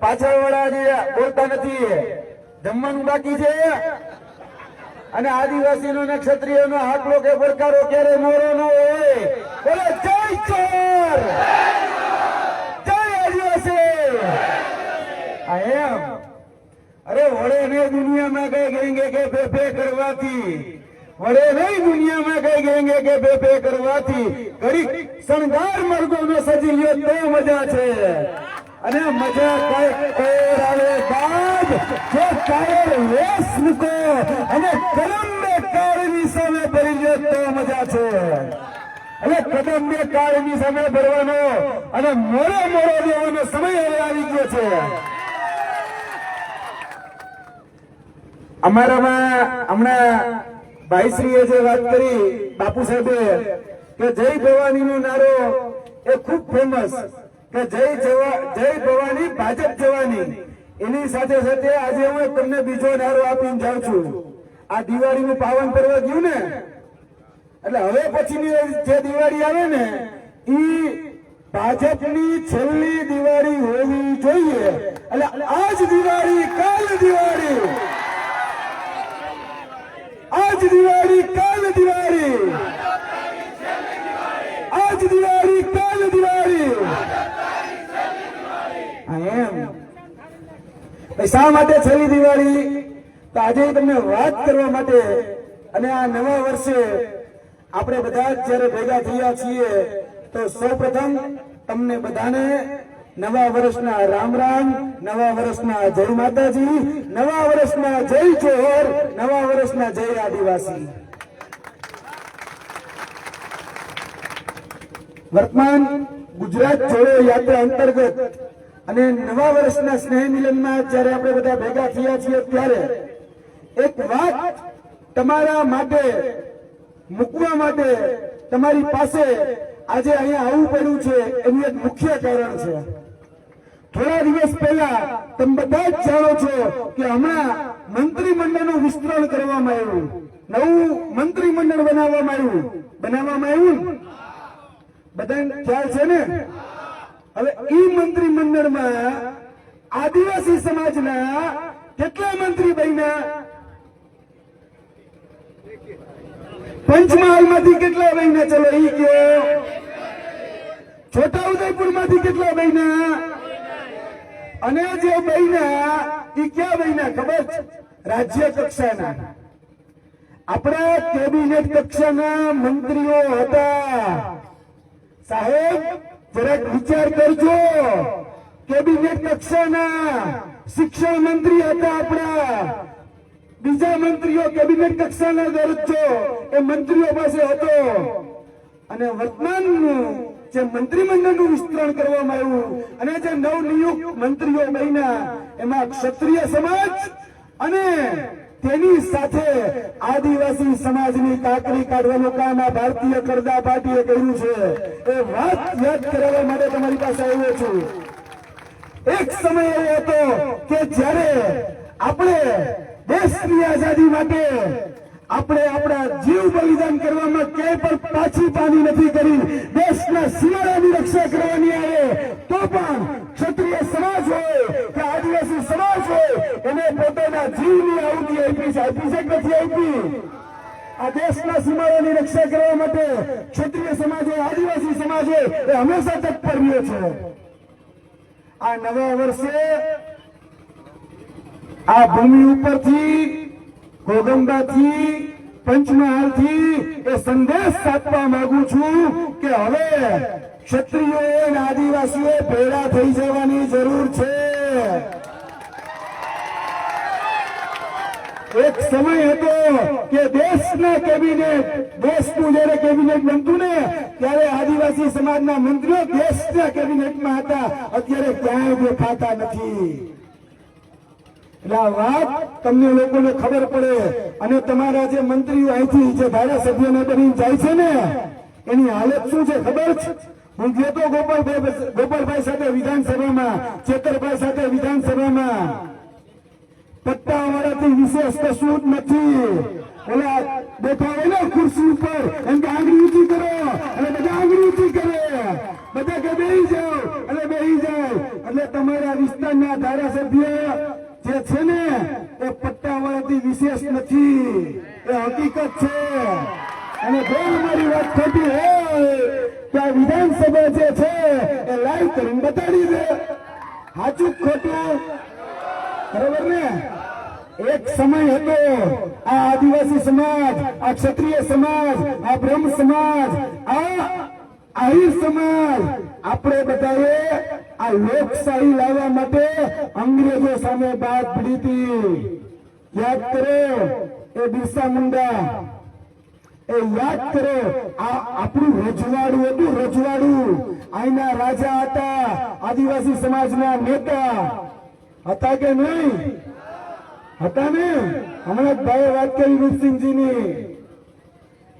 પાછળ વાળા બોલતા નથી જમવાનું બાકી છે અને આદિવાસીનો ને ક્ષત્રિયોનો હાકલો કે પડકારો ક્યારે મોરો નો હોય. જય ચોર. જય આદિવાસી. એમ. અરે વડે ને દુનિયામાં કઈ ગેંગે કે ફેફે કરવાથી. વડે નહીં દુનિયામાં કઈ ગેંગે કે ફેફે કરવાથી. ઘડી શણગાર મરગો નો સજી લ્યો, તો મજા છે. અને મજા કઈ કોર આવે બાદ જો કાયર વેશ મૂકો અને કલમ ને કાળની સામે ભરી જો તો મજા છે. અને કદમ બે કાળની સામે ભરવાનો અને મોરો મોરો દેવાનો સમય હવે આવી ગયો છે. અમારામાં હમણાં ભાઈશ્રીએ જે વાત કરી બાપુ સાહેબે કે જય ભવાની નો નારો એ ખૂબ ફેમસ કે જય જય ભવાની, ભાજપ જવાની. એની સાથે સાથે આજે હું તમને બીજો નારો આપીને જાઉં છું. આ દિવાળીનું પાવન પર્વ ગયું ને? એટલે હવે પછીની જે દિવાળી આવે ને, ઈ ભાજપની છેલ્લી દિવાળી હોવી જોઈએ. એટલે આજ દિવાળી, કાલ દિવાળી. આજ દિવાળી, કાલ દિવાળી આજ દિવાળી કાલ દિવાળી હા, એમ ભાઈ શા માટે છેલ્લી દિવાળી? તો આજે તમને વાત કરવા માટે અને આ નવા વર્ષે આપણે બધા જ્યારે ભેગા થયા છીએ, તો સૌપ્રથમ તમને બધાને નવા વર્ષના રામ રામ, નવા વર્ષના જય માતાજી, નવા વર્ષના જય ચોર, નવા વર્ષના જય આદિવાસી. વર્તમાન ગુજરાત જોડો યાત્રા અંતર્ગત અને નવા વર્ષના સ્નેહ મિલનમાં જ્યારે આપણે બધા ભેગા થયા છીએ ત્યારે એક વાત તમારા માટે, મૂકવા માટે તમારી પાસે આજે અહીંયા આવવું પડ્યું છે, એનું એક મુખ્ય કારણ છે. થોડા દિવસ પહેલા તમે બધા જ જાણો છો કે હમણાં મંત્રીમંડળનું વિસ્તરણ કરવામાં આવ્યું. નવું મંત્રીમંડળ બનાવવામાં આવ્યું. બનાવવામાં આવ્યું? બધાને ખ્યાલ છે ને? હવે ઈ મંત્રીમંડળમાં આદિવાસી સમાજના કેટલા મંત્રી બન્યા? પંચમહાલમાંથી કેટલા બન્યા? ચલો ઈ કયો છોટાઉદેપુરમાંથી કેટલા બન્યા? અને જે બન્યા, ઈ ક્યાં બન્યા? ખબર છે? રાજ્ય કક્ષાના. આપણા કેબિનેટ કક્ષાના મંત્રીઓ હતા. સાહેબ જરાક વિચાર કરજો. કેબિનેટ કક્ષાના શિક્ષણ મંત્રી હતા આપણા. બીજા મંત્રીઓ કેબિનેટ કક્ષાના દરજ્જો એ મંત્રીઓ પાસે હતો. અને વર્તમાનનું જે મંત્રીમંડળનું વિસ્તરણ કરવામાં આવ્યું અને જે નવનિયુક્ત મંત્રીઓ બન્યા, એમાં ક્ષત્રિય સમાજ અને તેની સાથે આદિવાસી સમાજની કાકરી કાઢવાનું કામ આ ભારતીય કરદા પાર્ટીએ કર્યું છે. એ વાત યાદ કરાવવા માટે તમારી પાસે આવ્યો છું. એક સમય એવો હતો કે જ્યારે આપણે દેશની આઝાદી માટે આપણે આપણા જીવ બલિદાન કરવામાં ક્યાંય પણ પાછી પાની નથી કરી, દેશના સીમાડાની રક્ષા કરવાની આવે, તો પણ ક્ષત્રિય સમાજ હોય કે સમાજ હોય, એને પોતાના જીવની આહુતિ આપી છે આપી છે નથી આપી? આ દેશના સીમાઓની રક્ષા કરવા માટે ક્ષત્રિય સમાજે, આદિવાસી સમાજે એ હંમેશા તત્પર રહ્યો છે. આ નવા વર્ષે આ ભૂમિ ઉપરથી ગોગંબાથી પંચમહાલથી એ સંદેશ આપવા માંગુ છું કે હવે ક્ષત્રિયોએ અને આદિવાસીઓ ભેળા થઈ જવાની જરૂર છે. એક સમય હતો કે દેશના કેબિનેટ, દેશનું જયારે કેબિનેટ બનતું ને, ત્યારે આદિવાસી સમાજના મંત્રીઓ દેશના કેબિનેટમાં હતા. અત્યારે ક્યાંય દેખાતા નથી. એટલે વાત તમને લોકોને ખબર પડે અને તમારા જે મંત્રીઓ અહીંથી જે ધારાસભ્યોને બની જાય છે ને, એની હાલત શું છે ખબર છે? હું ગયો તો ગોપાલભાઈ ગોપાલભાઈ સાથે વિધાનસભામાં, ચેતરભાઈ સાથે વિધાનસભામાં. પટ્ટા વાળાથી વિશેષ કશું નથી ઓલા હોય ને ખુરશી ઉપર એમ કે આંગળી ઊંચી કરો અને બધા આંગળી ઊંચી કરે બધા કે બેહી જાઓ અને બેહી જાય એટલે તમારા વિસ્તારના ધારા ધારાસભ્ય જે છે ને એ પટ્ટાવાળાથી વિશેષ નથી એ હકીકત છે અને જો અમારી વાત ખોટી હોય તો આ વિધાનસભા જે છે એ લાઈવ કરીને બતાડી દે સાચું ખોટું બરોબર ને એક સમય હતો. આ આદિવાસી સમાજ, આ ક્ષત્રિય સમાજ, આ બ્રહ્મ સમાજ, આ આહિર સમાજ. આપણે બધાએ આ લોકશાહી લાવવા માટે અંગ્રેજો સામે બાદ પડી હતી. યાદ કરો, એ બિરસા મુંડા. એ યાદ કરો, આ આપણું રજવાડું હતું, રજવાડું. અહીંના રાજા હતા, આદિવાસી સમાજના નેતા હતા કે નહીં? હતા ને? હમણાં ભાઈ વાત કરી રૂપસિંહજીની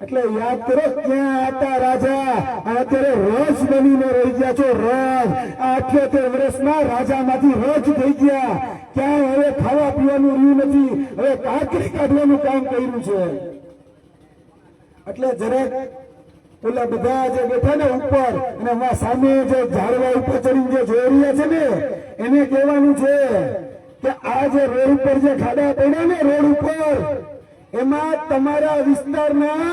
એટલે યાદ કરો ક્યાં હતા રાજા? અત્યારે રોજ બનીને રહી ગયા છો, રોજ. આ અઠ્યોતેર વર્ષમાં રાજામાંથી રોજ થઈ ગયા. ક્યાંય હવે ખાવા પીવાનું રહ્યું નથી. હવે કાકરી કાઢવાનું કામ કર્યું છે. એટલે જરાક પેલા બધા જે બેઠા ને ઉપર, અને સામે જે ઝાડવા ઉપર ચડીને જે જોઈ રહ્યા છે ને, એને કહેવાનું છે કે આ જે રોડ ઉપર જે ખાડા પડ્યા ને રોડ ઉપર, એમાં તમારા વિસ્તારના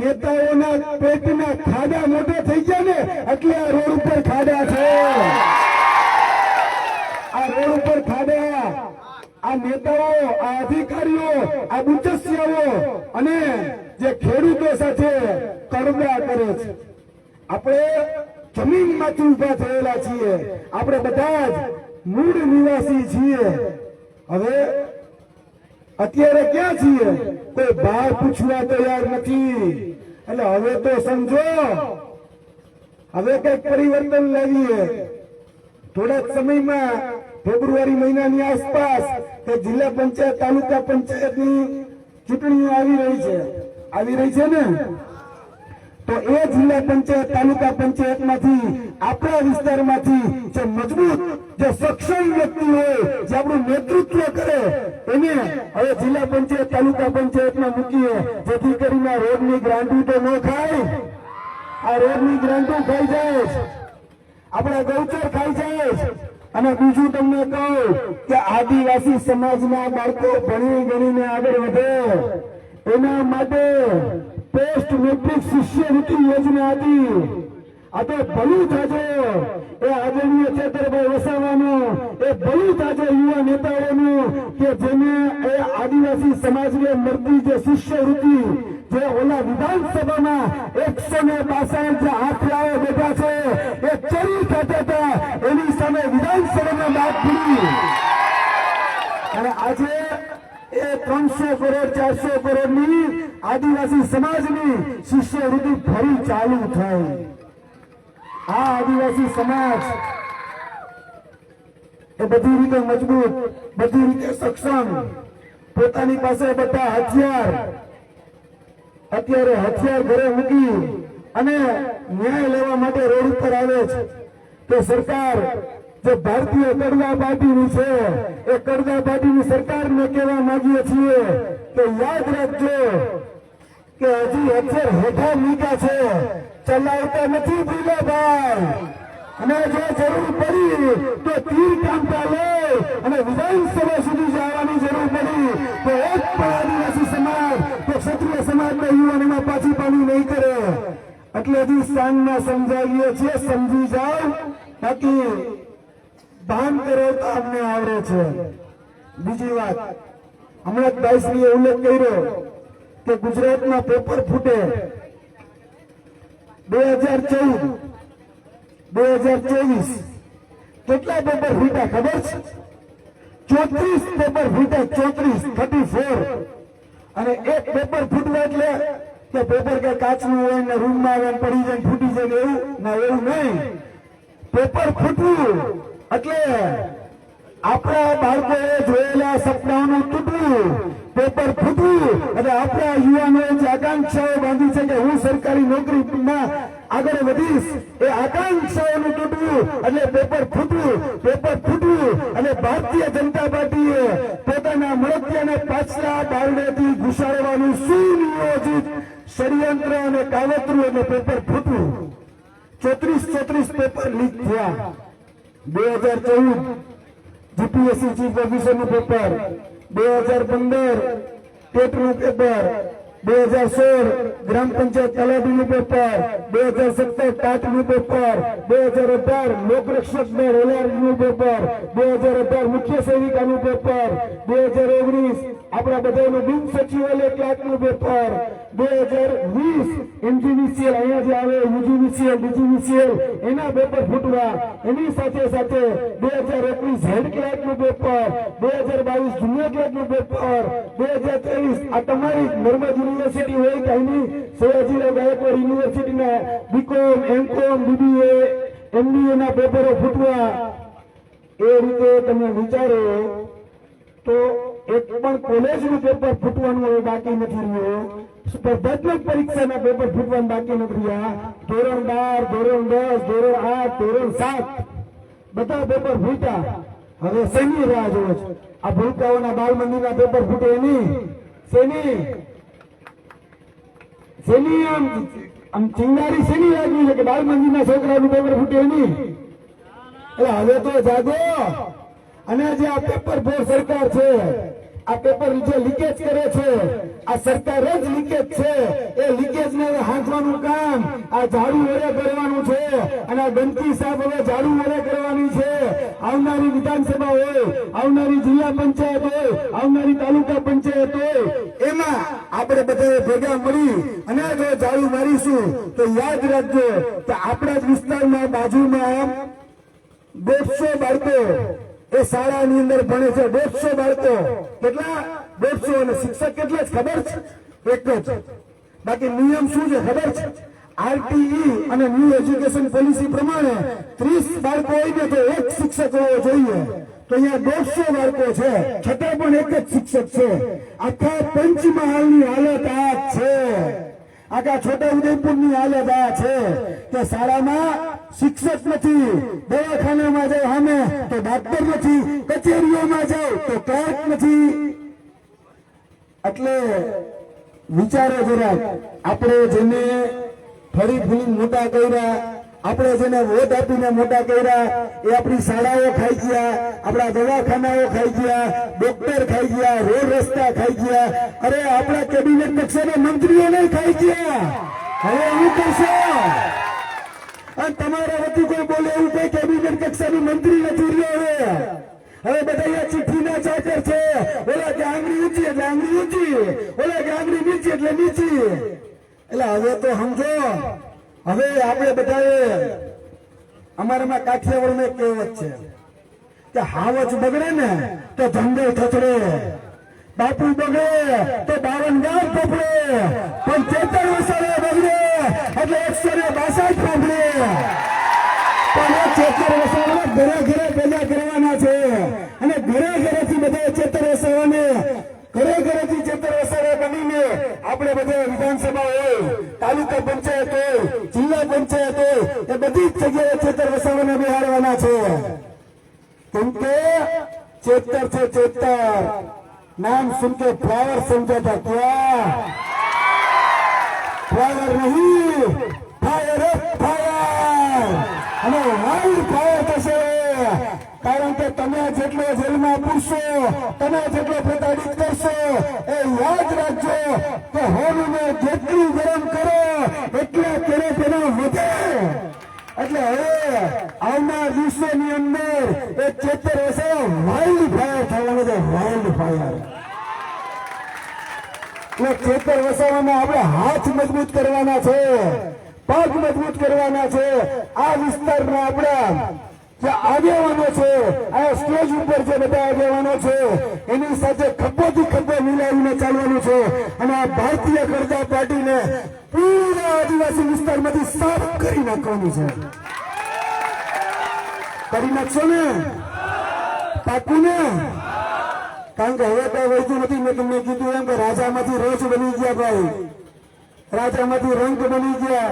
નેતાઓના પેટના ખાડા મોટા થઈ ગયા ને, એટલે આ રોડ ઉપર ખાડા છે. આ રોડ ઉપર ખાડા. આ નેતાઓ, આ અધિકારીઓ, આ ઉચ્ચસ્યાઓ અને જે ખેડૂતો સાથે કડબા કરે છે. આપણે જમીનમાંથી ઊભા થયેલા છીએ. આપણે બધા જ મૂળ નિવાસી છીએ. હવે અત્યારે ક્યાં છીએ? કોઈ બહાર પૂછવા તૈયાર નથી. એટલે હવે તો સમજો. હવે કંઈક પરિવર્તન લાવીએ. થોડા સમયમાં ફેબ્રુઆરી મહિનાની આસપાસ કે જિલ્લા પંચાયત, તાલુકા પંચાયતની ચૂંટણીઓ આવી રહી છે. આવી રહી છે ને? તો એ જિલ્લા પંચાયત, તાલુકા પંચાયતમાંથી, આપણા વિસ્તારમાંથી જે મજબૂત, જે સક્ષમ વ્યક્તિ હોય, જે આપણું નેતૃત્વ કરે, એને હવે જિલ્લા પંચાયત, તાલુકા પંચાયતમાં મૂકીએ, જેથી કરીને રોડની ગ્રાન્ટુ તો ન ખાય. આ રોડની ગ્રાન્ટુ ખાઈ જાય. આપણા ગૌચર ખાઈ જાય અને બીજું તમને કહું કે આદિવાસી સમાજના બાળકો ભણી ગણીને આગળ વધે. એના માટે પોસ્ટ મેટ્રિક શિષ્યવૃત્તિ યોજના હતી. આજે ભલું થાજો એ આદરણીય ચેતરભાઈ વસાવાનું, એ ભલું થાજો યુવા નેતાઓનું કે જેને એ આદિવાસી સમાજને મળતી જે શિષ્યવૃત્તિ, જે ઓલા વિધાનસભામાં એકસો ને બાસઠ જે આંકડાઓ બેઠા છે, એ ચરી ખાતા હતા. એની સામે વિધાનસભામાં બાદ પડી અને આજે ત્રણસો કરોડ, ચારસો કરોડની આદિવાસી સમાજની શિષ્યવૃત્તિ ફરી ચાલુ થઈ. આ આદિવાસી સમાજ એ બધી રીતે મજબૂત, બધી રીતે સક્ષમ, પોતાની પાસે બધા હથિયાર, અત્યારે હથિયાર ઘરે મૂકી અને ન્યાય લેવા માટે રોડ ઉપર આવે છે. તો સરકાર જે ભારતીય કડવા પાર્ટીની છે, એ કડવા સરકાર સરકારને કહેવા માંગીએ છીએ કે યાદ રાખજો કે હજી અક્ષર હેઠા મૂક્યા છે, ચલાવતા નથી ભીલાભાઈ. અને જો જરૂર પડી તો તીર કામતા લે અને વિધાનસભા સુધી જવાની જરૂર પડી તો એક પણ આદિવાસી સમાજ, તો ક્ષત્રિય સમાજના યુવાનોમાં પાછી પાણી નહીં કરે. એટલે હજી સાંજના સમજાવીએ છીએ, સમજી જાઓ. બાકી ભાન કરો અમને આવડે છે. બીજી વાત, હમણાં ભાઈશ્રીએ ઉલ્લેખ કર્યો કે ગુજરાતમાં પેપર ફૂટે. બે હજાર ચૌદ, બે હજાર ચોવીસ, કેટલા પેપર ફૂટ્યા ખબર છે? ચોત્રીસ પેપર ફૂટ્યા, ચોત્રીસ, થર્ટી ફોર. અને એક પેપર ફૂટવા એટલે કે પેપર કે કાચનું હોય ને રૂમમાં આવે પડી જાય ફૂટી જાય એવું ના, એવું નહીં. પેપર ફૂટવું એટલે આપણા બાળકોએ જોયેલા સપનાઓનું તૂટવું પેપર ફૂટવું અને આપણા યુવાનોએ જે આકાંક્ષાઓ બાંધી છે કે હું સરકારી નોકરીમાં આગળ વધીશ, એ આકાંક્ષાઓનું તૂટવું અને પેપર ફૂટવું પેપર ફૂટવું અને ભારતીય જનતા પાર્ટીએ પોતાના મળતિયાને પાછલા બારણેથી ઘુસાડવાનું સુનિયોજિત ષડયંત્ર અને કાવતરું અને પેપર ફૂટવું ચોત્રીસ ચોત્રીસ પેપર લીક થયા. બે હજાર ચૌદ જીપીએસસી ચીફ ઓફિસરનું પેપર, બે હજાર પંદર ટેટનું પેપર બે હજાર સોળ ગ્રામ પંચાયત તલાટીનું પેપર, બે હજાર સત્તર ટાટનું પેપર, બે હજાર અઢાર લોકરક્ષક ને રેલારનું પેપર, બે હજાર અઢાર મુખ્ય સેવિકાનું પેપર, બે હજાર ઓગણીસ આપણા બધાનું બિન સચિવાલય ક્લાર્કનું પેપર બે હજાર વીસ એમજીવીસીએલ અહીંયા જે આવે, યુજીવીસીએલ, બીજીવીસીએલ, એના પેપર ફૂટવા. એની સાથે સાથે બે હજાર એકવીસ હેડ ક્લાર્કનું પેપર બે હજાર બાવીસ જુનિયર ક્લાર્કનું પેપર બે હજાર ત્રેવીસ આ તમારી નર્મદ યુનિવર્સિટી હોય કે અહીંની સયાજીરાવ ગાયકવાડ યુનિવર્સિટીના બીકોમ એમકોમ બીબીએ એમબીએ ના પેપરો ફૂટવા. એ રીતે તમે વિચારો તો એક પણ કોલેજનું પેપર ફૂટવાનું બાકી નથી રહ્યું. સ્પર્ધાત્મક પરીક્ષાના પેપર ફૂટવાનું બાકી નથી રહ્યા. ધોરણ બાર, ધોરણ દસ, ધોરણ આઠ, ધોરણ સાત. બધા પેપર ફૂટ્યા. હવે શેની રાહ જોવે છે? આ ભૂલકાઓના બાળ મંદિરના પેપર ફૂટે નહીં. શેની? શેની આમ આમ ચિંગારી શેની લાગ્યું છે કે બાળ મંદિરના છોકરાનું પેપર ફૂટે નહીં? એટલે હવે તો જાગો. અને જે આ પેપર ફોર સરકાર છે, આ પેપર જે લીકેજ કરે છે, આ સરકાર જ લીકેજ છે. એ લીકેજ ને હાંચવાનું કામ આ ઝાડુ વડે કરવાનું છે. અને આ ગંદકી સાફ હવે ઝાડુ વડે કરવાની છે. આવનારી વિધાનસભા હોય, આવનારી જિલ્લા પંચાયત હોય, આવનારી તાલુકા પંચાયત હોય, એમાં આપણે બધા ભેગા મળી અને જો ઝાડુ મારીશું, તો યાદ રાખજો કે આપણા જ વિસ્તારમાં બાજુમાં દોઢસો બાળકો એ શાળાની અંદર ભણે છે. દોઢસો બાળકો. કેટલા? દોઢસો. અને શિક્ષક કેટલા છે? ખબર છે? એક જ. બાકી નિયમ શું છે? ખબર છે? આરટીઈ અને ન્યૂ એજ્યુકેશન પોલિસી પ્રમાણે ત્રીસ બાળકો હોય ને તો એક શિક્ષક હોવો જોઈએ. તો અહીંયા દોઢસો બાળકો છે. છતાં પણ એક જ શિક્ષક છે. આખા પંચમહાલની હાલત આ જ છે. આખા છોટા ઉદયપુરની હાલત આ છે. કે શાળામાં શિક્ષક નથી. દવાખાનામાં જાઓ સામે, તો ડાક્ટર નથી. કચેરીઓમાં જાઓ, તો ક્લાર્ક નથી. એટલે વિચારો જરાક. આપણે જેને ફરી ફૂલી મોટા કર્યા આપણે જેને વોટ આપીને મોટા કર્યા, એ આપણી શાળાઓ ખાઈ ગયા, આપણા દવાખાનાઓ ખાઈ ગયા, ડોક્ટર ખાઈ ગયા, રોડ રસ્તા ખાઈ ગયા. અરે, આપણા કેબિનેટ કક્ષાના મંત્રીઓ નહીં ખાઈ ગયા. હવે એવું કરશે? અને તમારા વતી કોઈ બોલે એવું કઈ કેબિનેટ કક્ષાની મંત્રી નથી રહ્યો હવે. બધા અહીંયા ચિઠ્ઠીના ચાકર છે. ઓલા કે આંગળી ઊંચી એટલે આંગળી ઊંચી, ઓલા કે આંગળી નીચી એટલે નીચી. એટલે હવે તો સમજો. હવે આપણે બધાએ અમારામાં કાઠિયાવાડમાં એક કહેવત છે કે હાવજ બગડે ને તો ધંધો થતરે બાપુ બગડે તો બાવન ગામ પકડે પણ ચેતન વસારે બગડે એટલે એકસો ને બાસઠ પકડે પણ એ ચેતન વસાવાના ઘરે ઘરે પેલા કરવાના છે. અને ઘરે ઘરેથી બધા ચેતન વસાવાને ઘરે ઘરેથી ચેતન વસાવા બનીને આપણે બધા વિધાનસભા હોય. તાલુકા પંચાયતો, જિલ્લા પંચાયતો, એ બધી જગ્યાએ ચેતર વસાવાને બિહાડવાના છે. કેમ કે ચેતર છે ચેતર. નામ સુનકે ફ્લાવર સમજાતા ક્યાં? ફ્લાવર નહીં, ફાયર ફાયર. અને વાઇલ્ડ ફાયર થશે. કારણ કે તમે જેટલો જેલમાં પૂરશો, તમે જેટલો પ્રતાડિત કરશો, એ યાદ ચેતર વસાવવામાં આપણે હાથ મજબૂત કરવાના છે, પગ મજબૂત કરવાના છે. આ વિસ્તારમાં આપણા જે આગેવાનો છે, આ સ્ટેજ ઉપર જે બધા આગેવાનો છે, એની સાથે ખભોથી ખભો મિલાવીને ચાલવાનું છે. અને આ ભારતીય કરતા પાર્ટીને પૂરા આદિવાસી વિસ્તારમાંથી સાફ કરી નાખવાની છે. કરી નાખશો ને? પાકું ને? કારણ કે હવે કઈ વહેતું નથી. મેં તમને કીધું એમ કે રાજામાંથી રોજ બની ગયા ભાઈ. રાજામાંથી રંગ બની ગયા.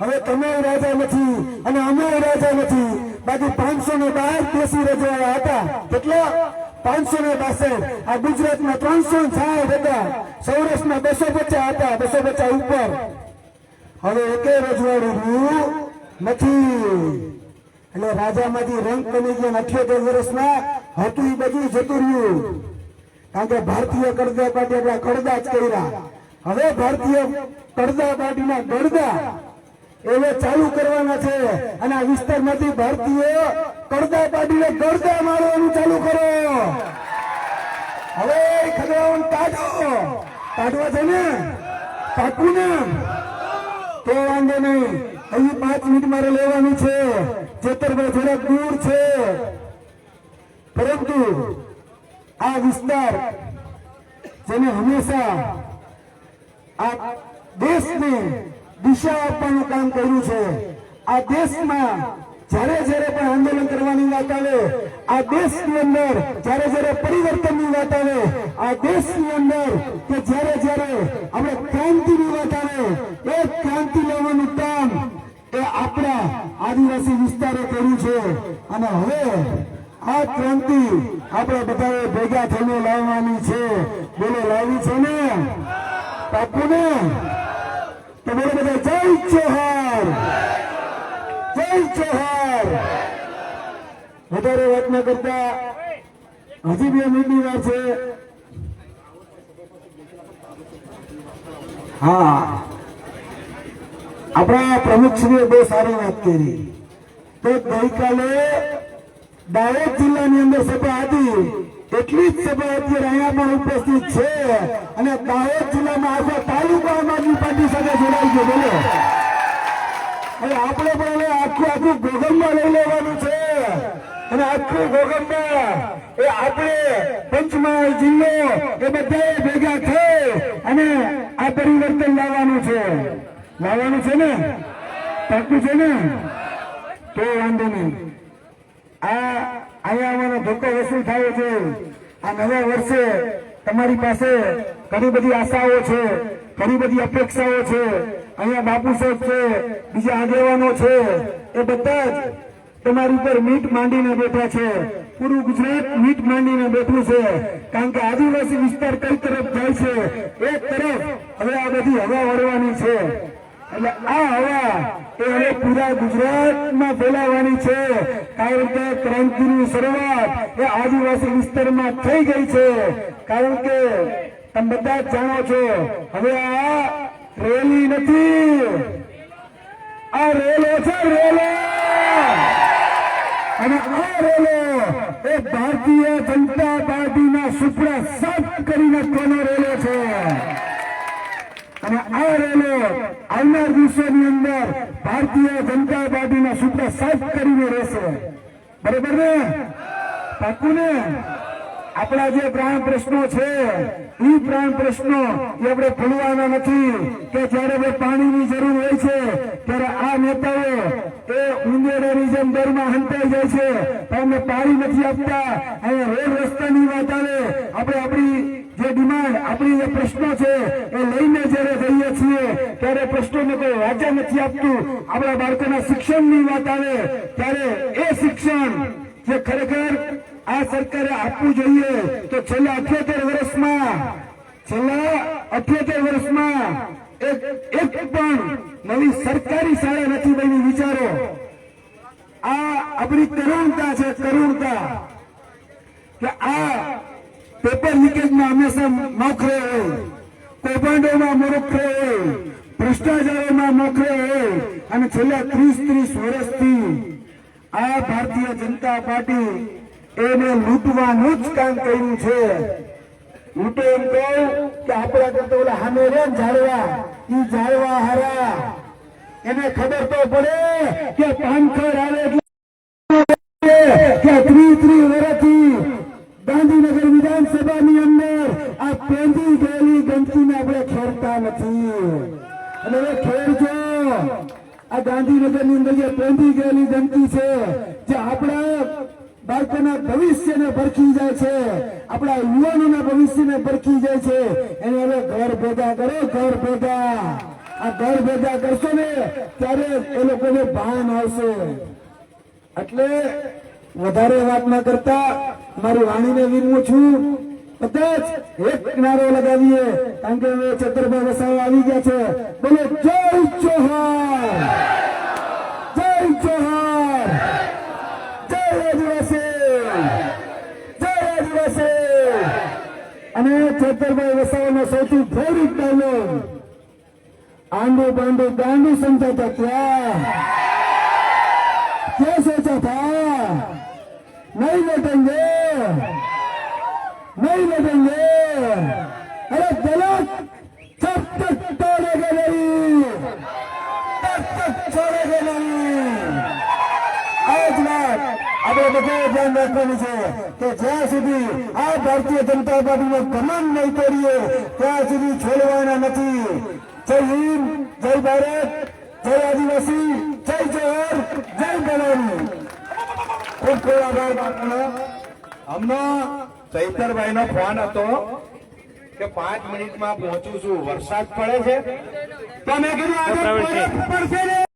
હવે તમે રાજા નથી અને અમે રાજા નથી. બાકી પાંચસો ને બાર દેશી રજવાડા હતા. કેટલા? પાંચસો ને બાસઠ. આ ગુજરાતમાં ત્રણસો સાઠ હતા. સૌરાષ્ટ્રમાં બસો પચાસ હતા. બસો પચાસ ઉપર. હવે એકે રજવાડું નથી. એટલે રાજામાંથી રંગ બની ગયા અઠ્યોતેર વર્ષમાં. હતું એ બધું જતું રહ્યું. કારણ કે ભારતીય કરદા પાર્ટી આપણા કરદા જ કર્યા. હવે ભારતીય કરદા પાર્ટીના ગરદા એને ચાલુ કરવાના છે. અને આ વિસ્તારમાંથી ભારતીય કરદા પાર્ટીને ગરદા મારવાનું ચાલુ કરો. હવે ખગડાવન કાઢો. કાઢવા છે ને? પાકું ને? તો વાંધો નહીં. હજી પાંચ મિનિટ મારે લેવાની છે. જેતરભાઈ થોડાક દૂર છે. પરંતુ આ વિસ્તાર જેને હંમેશા આ દેશને દિશા આપવાનું કામ કર્યું છે, આ દેશમાં જ્યારે જ્યારે પણ આંદોલન કરવાની વાત આવે, આ દેશની અંદર જ્યારે જ્યારે પરિવર્તનની વાત આવે, આ દેશની અંદર કે જ્યારે જ્યારે આપણે ક્રાંતિની વાત આવે, એ ક્રાંતિ લેવાનું કામ એ આપણા આદિવાસી વિસ્તારે કર્યું છે. અને હવે આ ક્રાંતિ આપણે બધાએ ભેગા થઈને લાવવાની છે. બોલો, લાવી છે ને? પાકું ને તો બોલો બધા, જય ચોહાર! જય ચોહાર! વધારે વાત ન કરતા, હજી બે મિનિટની વાર છે. હા. આપણા પ્રમુખશ્રીએ બહુ સારી વાત કરી. તો ગઈકાલે દાહોદ જિલ્લાની અંદર સભા હતી. એટલી જ સભા અત્યારે અહીંયા પણ ઉપસ્થિત છે. અને દાહોદ જિલ્લામાં આખો તાલુકો આમ આદમી પાર્ટી સાથે જોડાઈ ગયો. બોલો. હવે આપણે પણ હવે આખું આખું ગોગમમાં લઈ લેવાનું છે. અને આખું ગોગમમાં એ આપણે પંચમહાલ જિલ્લો એ બધા ભેગા થઈ અને આ પરિવર્તન લાવવાનું છે. લાવવાનું છે ને? પાકું છે ને? તો વાંધો નહીં. આ અહીંયા અમારો ધોકો વસૂલ થાય છે. આ નવા વર્ષે તમારી પાસે ઘણી બધી આશાઓ છે, ઘણી બધી અપેક્ષાઓ છે. અહીંયા બાપુ સાહેબ છે, બીજા આગેવાનો છે. એ બધા જ તમારી ઉપર મીટ માંડીને બેઠા છે. પૂરું ગુજરાત મીટ માંડીને બેઠું છે. કારણ કે આદિવાસી વિસ્તાર કઈ તરફ જાય છે? એક તરફ હવે આ બધી હવા વળવાની છે. એટલે આ હવા એ પૂરા ગુજરાતમાં ફેલાવાની છે. કારણ કે ક્રાંતિની શરૂઆત એ આદિવાસી વિસ્તારમાં થઈ ગઈ છે. કારણ કે તમે બધા જાણો છો, હવે આ રેલી નથી. આ રેલો છે, રેલો! અને આ રેલો એ ભારતીય જનતા પાર્ટીના સુપડા સાફ કરી નાખવાનો રેલો છે. અને આ રેલો આવનાર દિવસોની અંદર ભારતીય જનતા પાર્ટીના સૂત્ર સાફ કરીને રહેશે. બરોબર ને? પાકું ને આપણા જે પ્રાણ પ્રશ્નો છે એ પ્રાણ પ્રશ્નો એ આપણે ભૂલવાના નથી કે જ્યારે આપણે પાણીની જરૂર હોય છે, ત્યારે આ નેતાઓ એ ઉંદેડાની જેમ દરમાં હંતાઈ જાય છે અમને પાણી નથી આપતા. અહીંયા રોડ રસ્તાની વાત આવે આપણે આપણી જે ડિમાન્ડ આપણી જે પ્રશ્નો છે એ લઈને જ્યારે જઈએ છીએ ત્યારે પ્રશ્નોને કોઈ વાંચા નથી આપતું. આપણા બાળકોના શિક્ષણની વાત આવે, ત્યારે એ શિક્ષણ જે ખરેખર આ સરકારે આપવું જોઈએ, તો છેલ્લા અઠ્યોતેર વર્ષમાં, છેલ્લા અઠ્યોતેર વર્ષમાં એક પણ નવી સરકારી શાળા નથી બની વિચારો. આ આપણી કરુણતા છે, કરુણતા. કે આ પેપર લીકેજમાં હંમેશા મોખરે હોય. કૌભાંડોમાં મોખરે હોય. ભ્રષ્ટાચારોમાં મોખરે અને છેલ્લા ત્રીસ ત્રીસ વર્ષથી આ ભારતીય જનતા પાર્ટી એને લૂંટવાનું જ કામ કર્યું છે. લૂંટે એમ કહું કે આપણા કરતા ઓલા સામે રે જાળવા ઈ ઝાડવા હારા. એને ખબર તો પડે કે પાનખર આવે એટલે કે ત્રી ત્રી વર્ષથી ગાંધીનગર વિધાનસભાની અંદર આ પેંદી ગયેલી ગંદકીને આપણે ખેડતા નથી. અને હવે ખેડજો આ ગાંધીનગરની અંદર જે પહોંચી ગયેલી જનતી છે, જે આપણા બાળકોના ભવિષ્યને ભરખી જાય છે, આપણા યુવાનોના ભવિષ્યને ભરખી જાય છે, એને હવે ઘર ભેગા કરો, ઘર ભેગા. આ ઘર ભેગા કરશો ને, ત્યારે એ લોકોને ભાન આવશે. એટલે વધારે વાત ન કરતા, મારી વાણીને વિનવું છું. બધા એક નારો લગાવીએ, કારણ કે હવે છત્રભાઈ વસાવા આવી ગયા છે. બોલો, જય ચૌહાણ! જય ચૌહાણ! જય આદિવાસી! જય આદિવાસી! અને છત્રભાઈ વસાવાનો સૌથી ફેવરિટ ડાયલોગ આંડો બાંડુ ગાંડુ સમજાતા ત્યાં. ક્યાં સોચા થા નહીં લટેંગે ભારતીય જનતા પાર્ટીનો કમાન નહીં તોડીએ ત્યાં સુધી છોડવાના નથી. જય હિન્દ જય ભારત જય આદિવાસી જય જોહર જય ભવાની. ખૂબ ખૂબ આભાર બાપુનો. હમણાં ચૈતરભાઈ નો ફોન હતો કે પાંચ મિનિટમાં પહોંચું છું. વરસાદ પડે છે. તમે કીધું આગળ પડશે